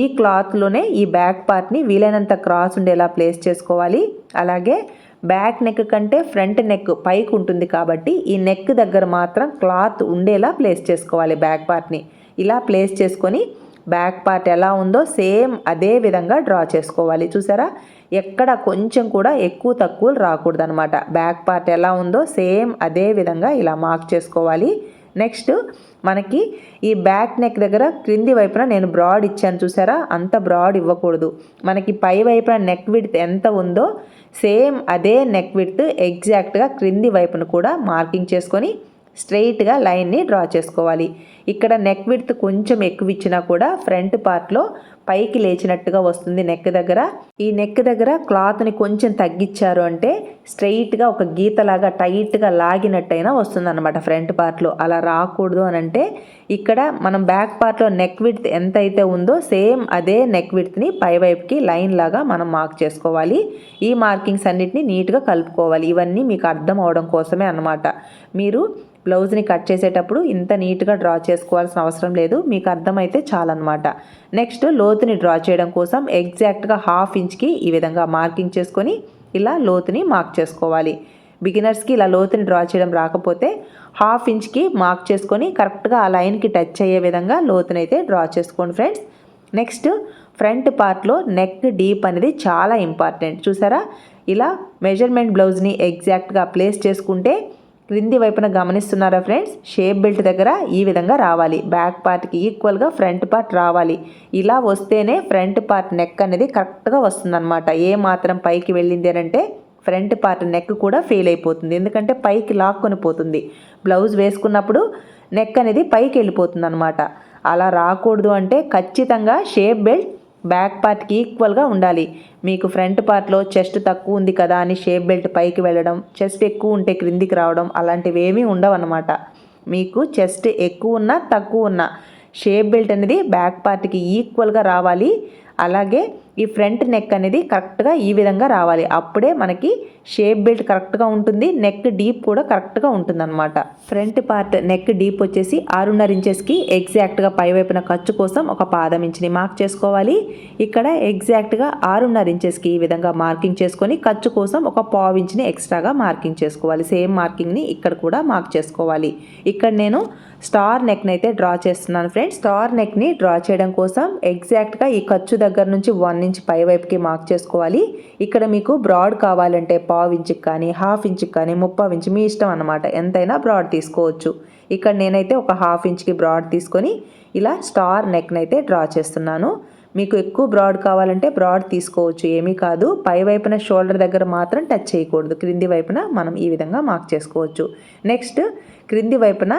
ఈ క్లాత్లోనే ఈ బ్యాక్ పార్ట్ని వీలైనంత క్రాస్ ఉండేలా ప్లేస్ చేసుకోవాలి. అలాగే బ్యాక్ నెక్ కంటే ఫ్రంట్ నెక్ పైకి ఉంటుంది కాబట్టి ఈ నెక్ దగ్గర మాత్రం క్లాత్ ఉండేలా ప్లేస్ చేసుకోవాలి బ్యాక్ పార్ట్ని ఇలా ప్లేస్ చేసుకొని బ్యాక్ పార్ట్ ఎలా ఉందో సేమ్ అదే విధంగా డ్రా చేసుకోవాలి. చూసారా? ఎక్కడ కొంచెం కూడా ఎక్కువ తక్కువ రాకూడదు అనమాట బ్యాక్ పార్ట్ ఎలా ఉందో సేమ్ అదే విధంగా ఇలా మార్క్ చేసుకోవాలి. నెక్స్ట్ మనకి ఈ బ్యాక్ నెక్ దగ్గర క్రింది వైపున నేను బ్రాడ్ ఇచ్చాను చూసారా? అంత బ్రాడ్ ఇవ్వకూడదు. మనకి పై వైపున నెక్ విడ్త్ ఎంత ఉందో సేమ్ అదే నెక్ విడ్త్ ఎగ్జాక్ట్గా క్రింది వైపున కూడా మార్కింగ్ చేసుకొని స్ట్రెయిట్గా లైన్ని డ్రా చేసుకోవాలి. ఇక్కడ నెక్ విడ్త్ కొంచెం ఎక్కువ ఇచ్చినా కూడా ఫ్రంట్ పార్ట్లో పైకి లేచినట్టుగా వస్తుంది నెక్ దగ్గర. ఈ నెక్ దగ్గర క్లాత్ని కొంచెం తగ్గించారు అంటే స్ట్రెయిట్గా ఒక గీతలాగా టైట్గా లాగినట్టయినా వస్తుంది అనమాట ఫ్రంట్ పార్ట్లో. అలా రాకూడదు అని అంటే ఇక్కడ మనం బ్యాక్ పార్ట్లో నెక్ విడ్త్ ఎంత అయితే ఉందో సేమ్ అదే నెక్ విడ్త్ని పైవైపుకి లైన్ లాగా మనం మార్క్ చేసుకోవాలి. ఈ మార్కింగ్స్ అన్నిటిని నీట్గా కలుపుకోవాలి. ఇవన్నీ మీకు అర్థం అవడం కోసమే అనమాట మీరు బ్లౌజ్ని కట్ చేసేటప్పుడు ఇంత నీట్గా డ్రా చేసుకోవాల్సిన అవసరం లేదు. మీకు అర్థమైతే చాలన్నమాట. నెక్స్ట్ లోతుని డ్రా చేయడం కోసం ఎగ్జాక్ట్గా హాఫ్ ఇంచ్కి ఈ విధంగా మార్కింగ్ చేసుకొని ఇలా లోతుని మార్క్ చేసుకోవాలి. బిగినర్స్కి ఇలా లోతుని డ్రా చేయడం రాకపోతే హాఫ్ ఇంచ్కి మార్క్ చేసుకొని కరెక్ట్గా ఆ లైన్కి టచ్ అయ్యే విధంగా లోతునైతే డ్రా చేసుకోండి ఫ్రెండ్స్. నెక్స్ట్ ఫ్రంట్ పార్ట్లో నెక్ డీప్ అనేది చాలా ఇంపార్టెంట్. చూసారా? ఇలా మెజర్మెంట్ బ్లౌజ్ని ఎగ్జాక్ట్గా ప్లేస్ చేసుకుంటే క్రింది వైపున గమనిస్తున్నారా ఫ్రెండ్స్? షేప్ బెల్ట్ దగ్గర ఈ విధంగా రావాలి. బ్యాక్ పార్ట్కి ఈక్వల్గా ఫ్రంట్ పార్ట్ రావాలి. ఇలా వస్తేనే ఫ్రంట్ పార్ట్ నెక్ అనేది కరెక్ట్గా వస్తుందన్నమాట. ఏ మాత్రం పైకి వెళ్ళింది అంటే ఫ్రంట్ పార్ట్ నెక్ కూడా ఫెయిల్ అయిపోతుంది. ఎందుకంటే పైకి లాక్కొని పోతుంది. బ్లౌజ్ వేసుకున్నప్పుడు నెక్ అనేది పైకి వెళ్ళిపోతుంది అనమాట అలా రాకూడదు అంటే ఖచ్చితంగా షేప్ బెల్ట్ బ్యాక్ పార్ట్కి ఈక్వల్గా ఉండాలి. మీకు ఫ్రంట్ పార్ట్లో చెస్ట్ తక్కువ ఉంది కదా అని షేప్ బెల్ట్ పైకి వెళ్ళడం చెస్ట్ ఎక్కువ ఉంటే క్రిందికి రావడం అలాంటివి ఏమీ ఉండవన్నమాట. మీకు చెస్ట్ ఎక్కువ ఉన్నా తక్కువ ఉన్నా షేప్ బెల్ట్ అనేది బ్యాక్ పార్ట్కి ఈక్వల్గా రావాలి. అలాగే ఈ ఫ్రంట్ నెక్ అనేది కరెక్ట్గా ఈ విధంగా రావాలి. అప్పుడే మనకి షేప్ బెల్ట్ కరెక్ట్గా ఉంటుంది. నెక్ డీప్ కూడా కరెక్ట్గా ఉంటుంది అనమాట ఫ్రంట్ పార్ట్ నెక్ డీప్ వచ్చేసి ఆరున్నర ఇంచెస్కి ఎగ్జాక్ట్గా పైవైపున ఖర్చు కోసం ఒక పాదం ఇంచుని మార్క్ చేసుకోవాలి. ఇక్కడ ఎగ్జాక్ట్గా ఆరున్నర ఇంచెస్కి ఈ విధంగా మార్కింగ్ చేసుకొని ఖర్చు కోసం ఒక పావు ఇంచుని ఎక్స్ట్రాగా మార్కింగ్ చేసుకోవాలి. సేమ్ మార్కింగ్ని ఇక్కడ కూడా మార్క్ చేసుకోవాలి. ఇక్కడ నేను స్టార్ నెక్ని అయితే డ్రా చేస్తున్నాను ఫ్రెండ్స్. స్టార్ నెక్ని డ్రా చేయడం కోసం ఎగ్జాక్ట్గా ఈ ఖర్చు దగ్గర నుంచి వన్ నుంచి పై వైపుకి మార్క్ చేసుకోవాలి. ఇక్కడ మీకు బ్రాడ్ కావాలంటే పావు ఇంచుకి కానీ హాఫ్ ఇంచుకి కానీ ముప్పావు ఇంచు మీ ఇష్టం అనమాట ఎంతైనా బ్రాడ్ తీసుకోవచ్చు. ఇక్కడ నేనైతే ఒక హాఫ్ ఇంచ్కి బ్రాడ్ తీసుకొని ఇలా స్టార్ నెక్ని అయితే డ్రా చేస్తున్నాను. మీకు ఎక్కువ బ్రాడ్ కావాలంటే బ్రాడ్ తీసుకోవచ్చు. ఏమీ కాదు. పై వైపున షోల్డర్ దగ్గర మాత్రం టచ్ చేయకూడదు. క్రింది వైపున మనం ఈ విధంగా మార్క్ చేసుకోవచ్చు. నెక్స్ట్ క్రింది వైపున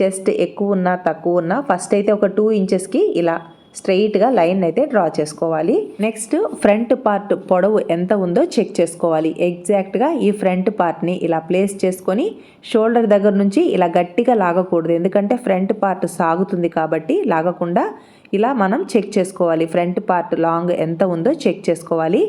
చెస్ట్ ఎక్కువ ఉన్నా తక్కువ ఉన్నా ఫస్ట్ అయితే ఒక టూ ఇంచెస్కి ఇలా స్ట్రెయిట్గా లైన్ అయితే డ్రా చేసుకోవాలి. నెక్స్ట్ ఫ్రంట్ పార్ట్ పొడవు ఎంత ఉందో చెక్ చేసుకోవాలి. ఎగ్జాక్ట్గా ఈ ఫ్రంట్ పార్ట్ని ఇలా ప్లేస్ చేసుకొని షోల్డర్ దగ్గర నుంచి ఇలా గట్టిగా లాగకూడదు. ఎందుకంటే ఫ్రంట్ పార్ట్ సాగుతుంది కాబట్టి లాగకుండా ఇలా మనం చెక్ చేసుకోవాలి. ఫ్రంట్ పార్ట్ లాంగ్ ఎంత ఉందో చెక్ చేసుకోవాలి.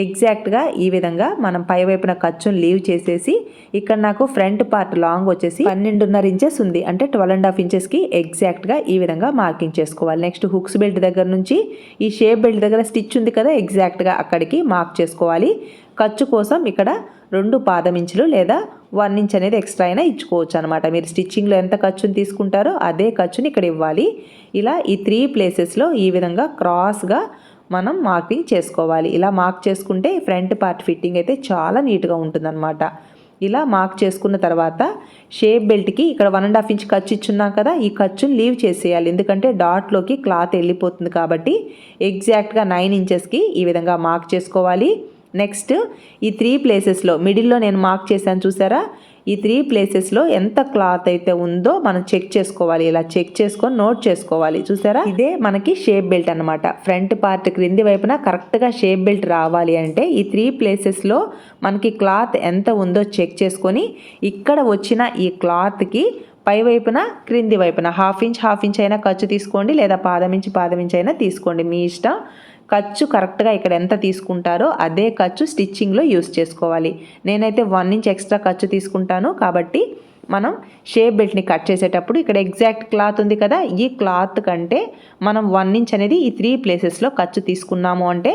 ఎగ్జాక్ట్గా ఈ విధంగా మనం పై వైపున ఖర్చును లీవ్ చేసేసి ఇక్కడ నాకు ఫ్రంట్ పార్ట్ లాంగ్ వచ్చేసి పన్నెండున్నర ఇంచెస్ ఉంది. అంటే ట్వెల్వ్ అండ్ హాఫ్ ఇంచెస్కి ఎగ్జాక్ట్గా ఈ విధంగా మార్కింగ్ చేసుకోవాలి. నెక్స్ట్ హుక్స్ బెల్ట్ దగ్గర నుంచి ఈ షేప్ బెల్ట్ దగ్గర స్టిచ్ ఉంది కదా ఎగ్జాక్ట్గా అక్కడికి మార్క్ చేసుకోవాలి. ఖర్చు కోసం ఇక్కడ రెండు పాదమించులు లేదా వన్ ఇంచ్ అనేది ఎక్స్ట్రా అయినా ఇచ్చుకోవచ్చు అనమాట మీరు స్టిచ్చింగ్లో ఎంత ఖర్చుని తీసుకుంటారో అదే ఖర్చుని ఇక్కడ ఇవ్వాలి. ఇలా ఈ త్రీ ప్లేసెస్లో ఈ విధంగా క్రాస్గా మనం మార్కింగ్ చేసుకోవాలి. ఇలా మార్క్ చేసుకుంటే ఫ్రంట్ పార్ట్ ఫిట్టింగ్ అయితే చాలా నీట్గా ఉంటుందన్నమాట. ఇలా మార్క్ చేసుకున్న తర్వాత షేప్ బెల్ట్కి ఇక్కడ వన్ అండ్ హాఫ్ ఇంచ్ ఖర్చు ఇచ్చున్నాం కదా ఈ ఖర్చుని లీవ్ చేసేయాలి. ఎందుకంటే డాట్లోకి క్లాత్ వెళ్ళిపోతుంది కాబట్టి ఎగ్జాక్ట్గా నైన్ ఇంచెస్కి ఈ విధంగా మార్క్ చేసుకోవాలి. నెక్స్ట్ ఈ త్రీ ప్లేసెస్లో మిడిల్లో నేను మార్క్ చేశాను చూసారా? ఈ త్రీ ప్లేసెస్లో ఎంత క్లాత్ అయితే ఉందో మనం చెక్ చేసుకోవాలి. ఇలా చెక్ చేసుకొని నోట్ చేసుకోవాలి. చూసారా? ఇదే మనకి షేప్ బెల్ట్ అనమాట ఫ్రంట్ పార్ట్ క్రింది వైపున కరెక్ట్గా షేప్ బెల్ట్ రావాలి అంటే ఈ త్రీ ప్లేసెస్లో మనకి క్లాత్ ఎంత ఉందో చెక్ చేసుకొని ఇక్కడ వచ్చిన ఈ క్లాత్కి పై వైపున క్రింది వైపున హాఫ్ ఇంచ్ హాఫ్ ఇంచ్ అయినా ఖర్చు తీసుకోండి లేదా పాదమించి పాదమించి అయినా తీసుకోండి. మీ ఇష్టం. ఖర్చు కరెక్ట్గా ఇక్కడ ఎంత తీసుకుంటారో అదే ఖర్చు స్టిచ్చింగ్లో యూస్ చేసుకోవాలి. నేనైతే వన్ ఇంచ్ ఎక్స్ట్రా ఖర్చు తీసుకుంటాను కాబట్టి మనం షేప్ బెల్ట్ని కట్ చేసేటప్పుడు ఇక్కడ ఎగ్జాక్ట్ క్లాత్ ఉంది కదా ఈ క్లాత్ కంటే మనం వన్ ఇంచ్ అనేది ఈ త్రీ ప్లేసెస్లో ఖర్చు తీసుకున్నాము అంటే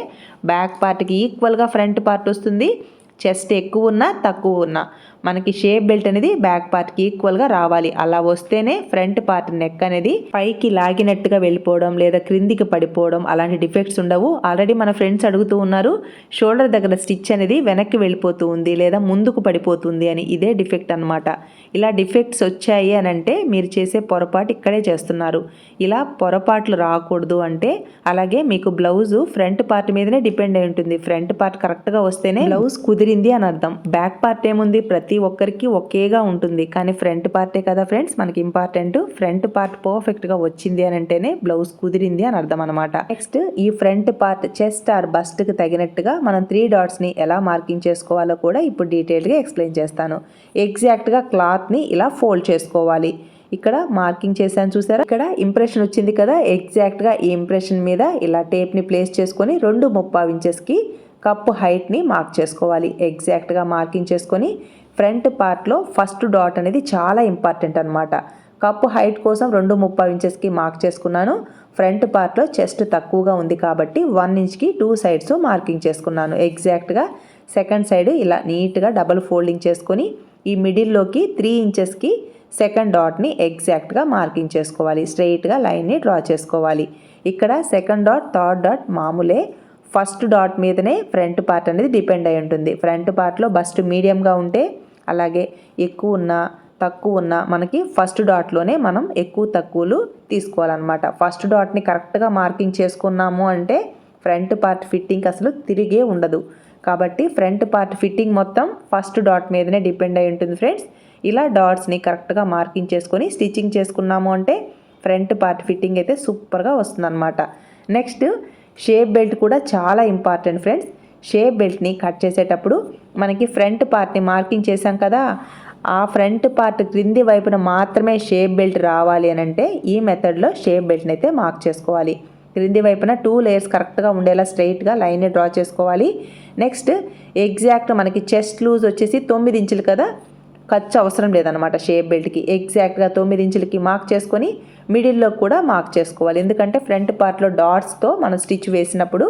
బ్యాక్ పార్ట్కి ఈక్వల్గా ఫ్రంట్ పార్ట్ వస్తుంది చెస్ట్ ఎక్కువ ఉన్నా తక్కువ ఉన్నా. మనకి షేప్ బెల్ట్ అనేది బ్యాక్ పార్ట్కి ఈక్వల్గా రావాలి. అలా వస్తేనే ఫ్రంట్ పార్ట్ నెక్ అనేది పైకి లాగినట్టుగా వెళ్ళిపోవడం లేదా క్రిందికి పడిపోవడం అలాంటి డిఫెక్ట్స్ ఉండవు. ఆల్రెడీ మన ఫ్రెండ్స్ అడుగుతూ ఉన్నారు షోల్డర్ దగ్గర స్టిచ్ అనేది వెనక్కి వెళ్ళిపోతూ ఉంది లేదా ముందుకు పడిపోతుంది అని. ఇదే డిఫెక్ట్ అనమాట ఇలా డిఫెక్ట్స్ వచ్చాయి అని అంటే మీరు చేసే పొరపాటు ఇక్కడే చేస్తున్నారు. ఇలా పొరపాట్లు రాకూడదు అంటే అలాగే మీకు బ్లౌజ్ ఫ్రంట్ పార్ట్ మీదనే డిపెండ్ అయి ఉంటుంది. ఫ్రంట్ పార్ట్ కరెక్ట్గా వస్తేనే బ్లౌజ్ కుదిరింది అని అర్థం. బ్యాక్ పార్ట్ ఏముంది? ప్రతి ఒక్కరికి ఒకేగా ఉంటుంది. కానీ ఫ్రంట్ పార్టే కదా ఫ్రెండ్స్? మనకి ఇంపార్టెంట్. ఫ్రంట్ పార్ట్ పర్ఫెక్ట్గా వచ్చింది అని అంటేనే బ్లౌజ్ కుదిరింది అని అర్థం అనమాట నెక్స్ట్ ఈ ఫ్రంట్ పార్ట్ చెస్ట్ ఆర్ బస్ట్కి తగినట్టుగా మనం త్రీ డాట్స్ని ఎలా మార్కింగ్ చేసుకోవాలో కూడా ఇప్పుడు డీటెయిల్గా ఎక్స్ప్లెయిన్ చేస్తాను. ఎగ్జాక్ట్గా క్లాత్ని ఇలా ఫోల్డ్ చేసుకోవాలి. ఇక్కడ మార్కింగ్ చేశాను చూసారా? ఇక్కడ ఇంప్రెషన్ వచ్చింది కదా? ఎగ్జాక్ట్గా ఈ ఇంప్రెషన్ మీద ఇలా టేప్ని ప్లేస్ చేసుకొని రెండు ముప్పావు ఇంచెస్కి కప్పు హైట్ని మార్క్ చేసుకోవాలి. ఎగ్జాక్ట్గా మార్కింగ్ చేసుకొని ఫ్రంట్ పార్ట్లో ఫస్ట్ డాట్ అనేది చాలా ఇంపార్టెంట్ అనమాట కప్పు హైట్ కోసం రెండు ముప్పై ఇంచెస్కి మార్క్ చేసుకున్నాను. ఫ్రంట్ పార్ట్లో చెస్ట్ తక్కువగా ఉంది కాబట్టి వన్ ఇంచ్కి టూ సైడ్స్ మార్కింగ్ చేసుకున్నాను. ఎగ్జాక్ట్గా సెకండ్ సైడ్ ఇలా నీట్గా డబల్ ఫోల్డింగ్ చేసుకొని ఈ మిడిల్లోకి త్రీ ఇంచెస్కి సెకండ్ డాట్ని ఎగ్జాక్ట్గా మార్కింగ్ చేసుకోవాలి. స్ట్రెయిట్గా లైన్ని డ్రా చేసుకోవాలి. ఇక్కడ సెకండ్ డాట్ థర్డ్ డాట్ మామూలే. ఫస్ట్ డాట్ మీదనే ఫ్రంట్ పార్ట్ అనేది డిపెండ్ అయి ఉంటుంది. ఫ్రంట్ పార్ట్లో బస్ట్ మీడియంగా ఉంటే అలాగే ఎక్కువ ఉన్న తక్కువ ఉన్న మనకి ఫస్ట్ డాట్లోనే మనం ఎక్కువ తక్కువలు తీసుకోవాలన్నమాట. ఫస్ట్ డాట్ని కరెక్ట్గా మార్కింగ్ చేసుకున్నాము అంటే ఫ్రంట్ పార్ట్ ఫిట్టింగ్ అసలు తిరిగే ఉండదు. కాబట్టి ఫ్రంట్ పార్ట్ ఫిట్టింగ్ మొత్తం ఫస్ట్ డాట్ మీదనే డిపెండ్ అయి ఉంటుంది ఫ్రెండ్స్ ఇలా డాట్స్ని కరెక్ట్గా మార్కింగ్ చేసుకొని స్టిచ్చింగ్ చేసుకున్నాము అంటే ఫ్రంట్ పార్ట్ ఫిట్టింగ్ అయితే సూపర్గా వస్తుందన్నమాట. నెక్స్ట్ షేప్ బెల్ట్ కూడా చాలా ఇంపార్టెంట్ ఫ్రెండ్స్ షేప్ బెల్ట్ని కట్ చేసేటప్పుడు మనకి ఫ్రంట్ పార్ట్ని మార్కింగ్ చేసాం కదా ఆ ఫ్రంట్ పార్ట్ క్రింది వైపున మాత్రమే షేప్ బెల్ట్ రావాలి అని అంటే ఈ మెథడ్లో షేప్ బెల్ట్ని అయితే మార్క్ చేసుకోవాలి. క్రింది వైపున టూ లేయర్స్ కరెక్ట్గా ఉండేలా స్ట్రైట్గా లైన్ డ్రా చేసుకోవాలి. నెక్స్ట్ ఎగ్జాక్ట్ మనకి చెస్ట్ లూజ్ వచ్చేసి తొమ్మిది ఇంచులు కదా ఖర్చు అవసరం లేదనమాట షేప్ బెల్ట్కి. ఎగ్జాక్ట్గా తొమ్మిది ఇంచులకి మార్క్ చేసుకొని మిడిల్లో కూడా మార్క్ చేసుకోవాలి. ఎందుకంటే ఫ్రంట్ పార్ట్లో డాట్స్తో మనం స్టిచ్ వేసినప్పుడు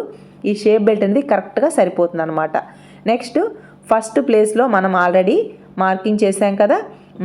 ఈ షేప్ బెల్ట్ అనేది కరెక్ట్గా సరిపోతుంది అనమాట నెక్స్ట్ ఫస్ట్ ప్లేస్లో మనం ఆల్రెడీ మార్కింగ్ చేసాం కదా.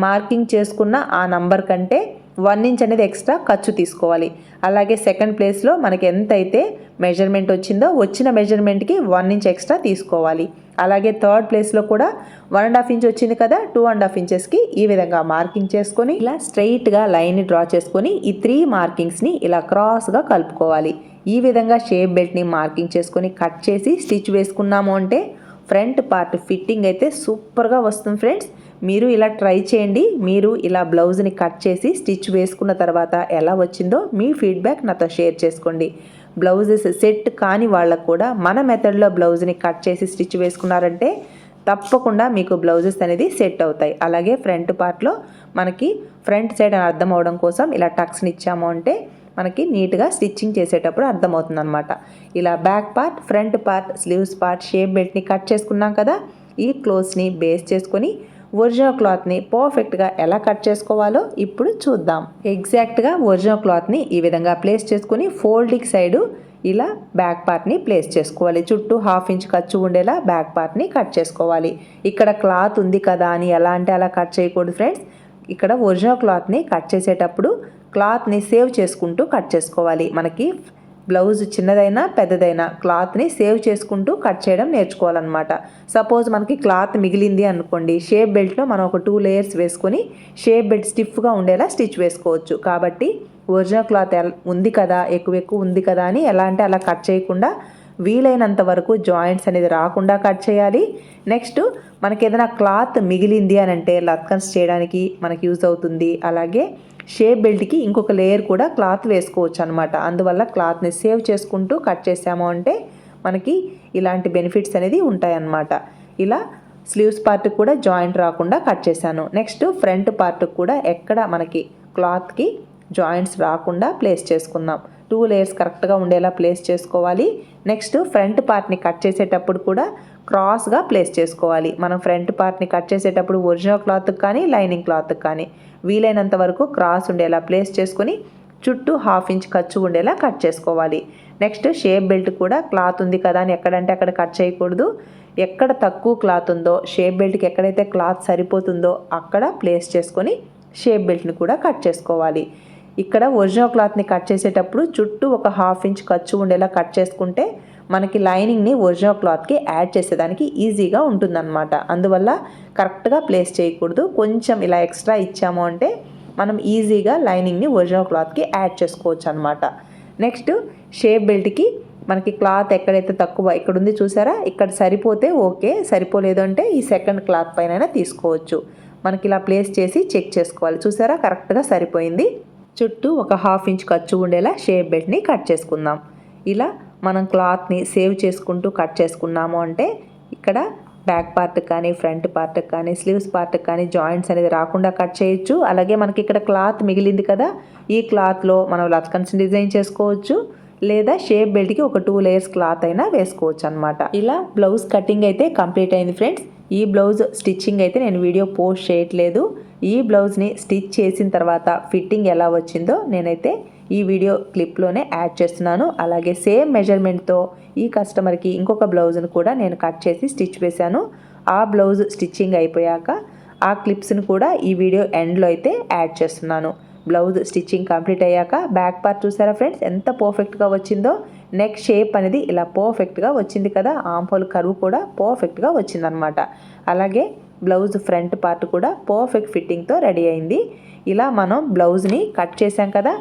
మార్కింగ్ చేసుకున్న ఆ నంబర్ కంటే వన్ ఇంచ్ అనేది ఎక్స్ట్రా ఖర్చు తీసుకోవాలి. అలాగే సెకండ్ ప్లేస్లో మనకి ఎంతైతే మెజర్మెంట్ వచ్చిందో వచ్చిన మెజర్మెంట్కి వన్ ఇంచ్ ఎక్స్ట్రా తీసుకోవాలి. అలాగే థర్డ్ ప్లేస్లో కూడా వన్ అండ్ హాఫ్ ఇంచ్ వచ్చింది కదా టూ అండ్ హాఫ్ ఇంచెస్కి ఈ విధంగా మార్కింగ్ చేసుకొని ఇలా స్ట్రైట్గా లైన్ డ్రా చేసుకొని ఈ త్రీ మార్కింగ్స్ని ఇలా క్రాస్గా కలుపుకోవాలి. ఈ విధంగా షేప్ బెల్ట్ని మార్కింగ్ చేసుకొని కట్ చేసి స్టిచ్ వేసుకున్నాము అంటే ఫ్రంట్ పార్ట్ ఫిట్టింగ్ అయితే సూపర్గా వస్తుంది ఫ్రెండ్స్. మీరు ఇలా ట్రై చేయండి. మీరు ఇలా బ్లౌజ్ని కట్ చేసి స్టిచ్ వేసుకున్న తర్వాత ఎలా వచ్చిందో మీ ఫీడ్బ్యాక్ నాతో షేర్ చేసుకోండి. బ్లౌజెస్ సెట్ కాని వాళ్ళకు కూడా మన మెథడ్లో బ్లౌజ్ని కట్ చేసి స్టిచ్ వేసుకున్నారంటే తప్పకుండా మీకు బ్లౌజెస్ అనేది సెట్ అవుతాయి. అలాగే ఫ్రంట్ పార్ట్లో మనకి ఫ్రంట్ సైడ్ అని అర్థం అవడం కోసం ఇలా టక్స్ని ఇచ్చాము అంటే మనకి నీట్గా స్టిచ్చింగ్ చేసేటప్పుడు అర్థమవుతుంది అనమాట ఇలా back part front part sleeves part shape బెల్ట్ని cut చేసుకున్నాం కదా ఈ క్లోత్స్ని బేస్ చేసుకొని ఒరిజినల్ క్లాత్ని పర్ఫెక్ట్గా ఎలా కట్ చేసుకోవాలో ఇప్పుడు చూద్దాం. ఎగ్జాక్ట్గా ఒరిజినల్ క్లాత్ని ఈ విధంగా ప్లేస్ చేసుకుని ఫోల్డింగ్ సైడు ఇలా బ్యాక్ పార్ట్ని ప్లేస్ చేసుకోవాలి. చుట్టూ హాఫ్ ఇంచ్ ఖర్చు ఉండేలా బ్యాక్ పార్ట్ని కట్ చేసుకోవాలి. ఇక్కడ క్లాత్ ఉంది కదా అని ఎలా అంటే అలా కట్ చేయకూడదు ఫ్రెండ్స్. ఇక్కడ ఒరిజినల్ క్లాత్ని కట్ చేసేటప్పుడు క్లాత్ని సేవ్ చేసుకుంటూ కట్ చేసుకోవాలి. మనకి బ్లౌజ్ చిన్నదైనా పెద్దదైనా క్లాత్ని సేవ్ చేసుకుంటూ కట్ చేయడం నేర్చుకోవాలన్నమాట. సపోజ్ మనకి క్లాత్ మిగిలింది అనుకోండి షేప్ బెల్ట్లో మనం ఒక టూ లేయర్స్ వేసుకొని షేప్ బెల్ట్ స్టిఫ్గా ఉండేలా స్టిచ్ వేసుకోవచ్చు. కాబట్టి ఒరిజినల్ క్లాత్ ఎల్- ఉంది కదా ఎక్కువ ఎక్కువ ఉంది కదా అని ఎలా అంటే అలా కట్ చేయకుండా వీలైనంత వరకు జాయింట్స్ అనేది రాకుండా కట్ చేయాలి. నెక్స్ట్ మనకి ఏదైనా క్లాత్ మిగిలింది అని అంటే లత్కన్స్ చేయడానికి మనకి యూజ్ అవుతుంది. అలాగే షేప్ బెల్ట్కి ఇంకొక లేయర్ కూడా క్లాత్ వేసుకోవచ్చు అనమాట అందువల్ల క్లాత్ని సేవ్ చేసుకుంటూ కట్ చేసాము అంటే మనకి ఇలాంటి బెనిఫిట్స్ అనేది ఉంటాయన్నమాట. ఇలా స్లీవ్స్ పార్ట్ కూడా జాయింట్ రాకుండా కట్ చేశాను. నెక్స్ట్ ఫ్రంట్ పార్ట్ కూడా ఎక్కడ మనకి క్లాత్కి జాయింట్స్ రాకుండా ప్లేస్ చేసుకుందాం. టూ లేయర్స్ కరెక్ట్గా ఉండేలా ప్లేస్ చేసుకోవాలి. నెక్స్ట్ ఫ్రంట్ పార్ట్ని కట్ చేసేటప్పుడు కూడా క్రాస్గా ప్లేస్ చేసుకోవాలి. మనం ఫ్రంట్ పార్ట్ని కట్ చేసేటప్పుడు ఒరిజినల్ క్లాత్కి కానీ లైనింగ్ క్లాత్కి కానీ వీలైనంత వరకు క్రాస్ ఉండేలా ప్లేస్ చేసుకొని చుట్టూ హాఫ్ ఇంచ్ ఖర్చు ఉండేలా కట్ చేసుకోవాలి. నెక్స్ట్ షేప్ బెల్ట్ కూడా క్లాత్ ఉంది కదా అని ఎక్కడంటే అక్కడ కట్ చేయకూడదు. ఎక్కడ తక్కువ క్లాత్ ఉందో షేప్ బెల్ట్కి ఎక్కడైతే క్లాత్ సరిపోతుందో అక్కడ ప్లేస్ చేసుకొని షేప్ బెల్ట్ని కూడా కట్ చేసుకోవాలి. ఇక్కడ ఒరిజినల్ క్లాత్ని కట్ చేసేటప్పుడు చుట్టూ ఒక హాఫ్ ఇంచ్ ఖర్చు ఉండేలా కట్ చేసుకుంటే మనకి లైనింగ్ని ఒరిజినల్ క్లాత్కి యాడ్ చేసేదానికి ఈజీగా ఉంటుందన్నమాట. అందువల్ల కరెక్ట్గా ప్లేస్ చేయకూడదు. కొంచెం ఇలా ఎక్స్ట్రా ఇచ్చాము అంటే మనం ఈజీగా లైనింగ్ని ఒరిజినల్ క్లాత్కి యాడ్ చేసుకోవచ్చు అనమాట నెక్స్ట్ షేప్ బెల్ట్కి మనకి క్లాత్ ఎక్కడైతే తక్కువ ఇక్కడ ఉంది చూసారా? ఇక్కడ సరిపోతే ఓకే సరిపోలేదు అంటే ఈ సెకండ్ క్లాత్ పైన తీసుకోవచ్చు. మనకి ఇలా ప్లేస్ చేసి చెక్ చేసుకోవాలి. చూసారా? కరెక్ట్గా సరిపోయింది. చుట్టూ ఒక హాఫ్ ఇంచ్ ఖర్చు ఉండేలా షేప్ బెల్ట్ని కట్ చేసుకుందాం. ఇలా మనం క్లాత్ని సేవ్ చేసుకుంటూ కట్ చేసుకున్నాము అంటే ఇక్కడ బ్యాక్ పార్ట్ కానీ ఫ్రంట్ పార్ట్ కానీ స్లీవ్స్ పార్ట్ కానీ జాయింట్స్ అనేది రాకుండా కట్ చేయొచ్చు. అలాగే మనకి ఇక్కడ క్లాత్ మిగిలింది కదా ఈ క్లాత్లో మనం లత్కన్స్ డిజైన్ చేసుకోవచ్చు. లేదా షేప్ బెల్ట్కి ఒక టూ లేయర్స్ క్లాత్ అయినా వేసుకోవచ్చు అనమాట ఇలా బ్లౌజ్ కటింగ్ అయితే కంప్లీట్ అయింది ఫ్రెండ్స్. ఈ బ్లౌజ్ స్టిచ్చింగ్ అయితే నేను వీడియో పోస్ట్ చేయట్లేదు. ఈ బ్లౌజ్ని స్టిచ్ చేసిన తర్వాత ఫిట్టింగ్ ఎలా వచ్చిందో నేనైతే ఈ వీడియో క్లిప్లోనే యాడ్ చేస్తున్నాను. అలాగే సేమ్ మెజర్మెంట్తో ఈ కస్టమర్కి ఇంకొక బ్లౌజ్ను కూడా నేను కట్ చేసి స్టిచ్ వేశాను. ఆ బ్లౌజ్ స్టిచ్చింగ్ అయిపోయాక ఆ క్లిప్స్ని కూడా ఈ వీడియో ఎండ్లో అయితే యాడ్ చేస్తున్నాను. బ్లౌజ్ స్టిచ్చింగ్ కంప్లీట్ అయ్యాక బ్యాక్ పార్ట్ చూసారా ఫ్రెండ్స్? ఎంత పర్ఫెక్ట్గా వచ్చిందో నెక్ షేప్ అనేది ఇలా పర్ఫెక్ట్గా వచ్చింది కదా ఆంపోల్ కరువు కూడా పర్ఫెక్ట్గా వచ్చిందనమాట. అలాగే బ్లౌజ్ ఫ్రంట్ పార్ట్ కూడా పర్ఫెక్ట్ ఫిట్టింగ్తో రెడీ అయింది. ఇలా మనం బ్లౌజ్ని కట్ చేసాం కదా.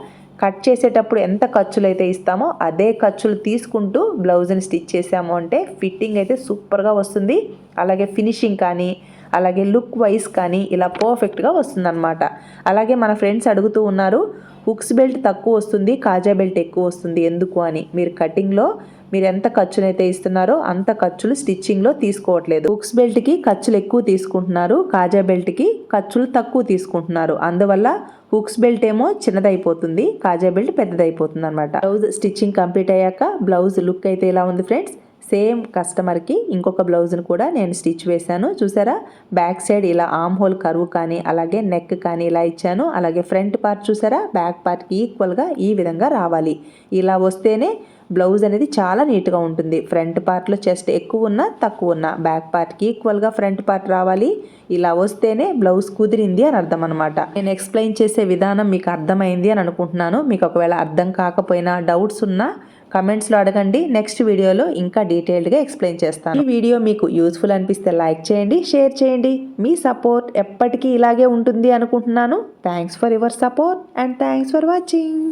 కట్ చేసేటప్పుడు ఎంత ఖర్చులు అయితే ఇస్తామో అదే ఖర్చులు తీసుకుంటూ బ్లౌజ్ని స్టిచ్ చేసాము అంటే ఫిట్టింగ్ అయితే సూపర్గా వస్తుంది. అలాగే ఫినిషింగ్ కానీ అలాగే లుక్ వైజ్ కానీ ఇలా పర్ఫెక్ట్గా వస్తుందన్నమాట. అలాగే మన ఫ్రెండ్స్ అడుగుతూ ఉన్నారు హుక్స్ బెల్ట్ తక్కువ వస్తుంది కాజా బెల్ట్ ఎక్కువ వస్తుంది ఎందుకు? అని. మీరు కటింగ్లో మీరు ఎంత ఖర్చునైతే ఇస్తున్నారో అంత ఖర్చులు స్టిచ్చింగ్లో తీసుకోవట్లేదు. హుక్స్ బెల్ట్కి ఖర్చులు ఎక్కువ తీసుకుంటున్నారు కాజా బెల్ట్కి ఖర్చులు తక్కువ తీసుకుంటున్నారు. అందువల్ల హుక్స్ బెల్ట్ ఏమో చిన్నదైపోతుంది కాజా బెల్ట్ పెద్దదైపోతుంది అనమాట బ్లౌజ్ స్టిచ్చింగ్ కంప్లీట్ అయ్యాక బ్లౌజ్ లుక్ అయితే ఇలా ఉంది ఫ్రెండ్స్? సేమ్ కస్టమర్కి ఇంకొక బ్లౌజ్ను కూడా నేను స్టిచ్ వేశాను. చూసారా? బ్యాక్ సైడ్ ఇలా ఆమ్ హోల్ కరువు కానీ అలాగే నెక్ కానీ ఇలా ఇచ్చాను. అలాగే ఫ్రంట్ పార్ట్ చూసారా? బ్యాక్ పార్ట్కి ఈక్వల్గా ఈ విధంగా రావాలి. ఇలా వస్తేనే బ్లౌజ్ అనేది చాలా నీట్గా ఉంటుంది. ఫ్రంట్ పార్ట్లో చెస్ట్ ఎక్కువ ఉన్నా తక్కువ ఉన్నా. బ్యాక్ పార్ట్కి ఈక్వల్గా ఫ్రంట్ పార్ట్ రావాలి. ఇలా వస్తేనే బ్లౌజ్ కుదిరింది అని అర్థం అనమాట నేను ఎక్స్ప్లెయిన్ చేసే విధానం మీకు అర్థమైంది అని అనుకుంటున్నాను. మీకు ఒకవేళ అర్థం కాకపోయినా డౌట్స్ ఉన్నా కమెంట్స్లో అడగండి. నెక్స్ట్ వీడియోలో ఇంకా డీటెయిల్డ్గా ఎక్స్ప్లెయిన్ చేస్తాను. ఈ వీడియో మీకు యూస్ఫుల్ అనిపిస్తే లైక్ చేయండి షేర్ చేయండి. మీ సపోర్ట్ ఎప్పటికీ ఇలాగే ఉంటుంది అనుకుంటున్నాను. Thanks for your support and thanks for watching.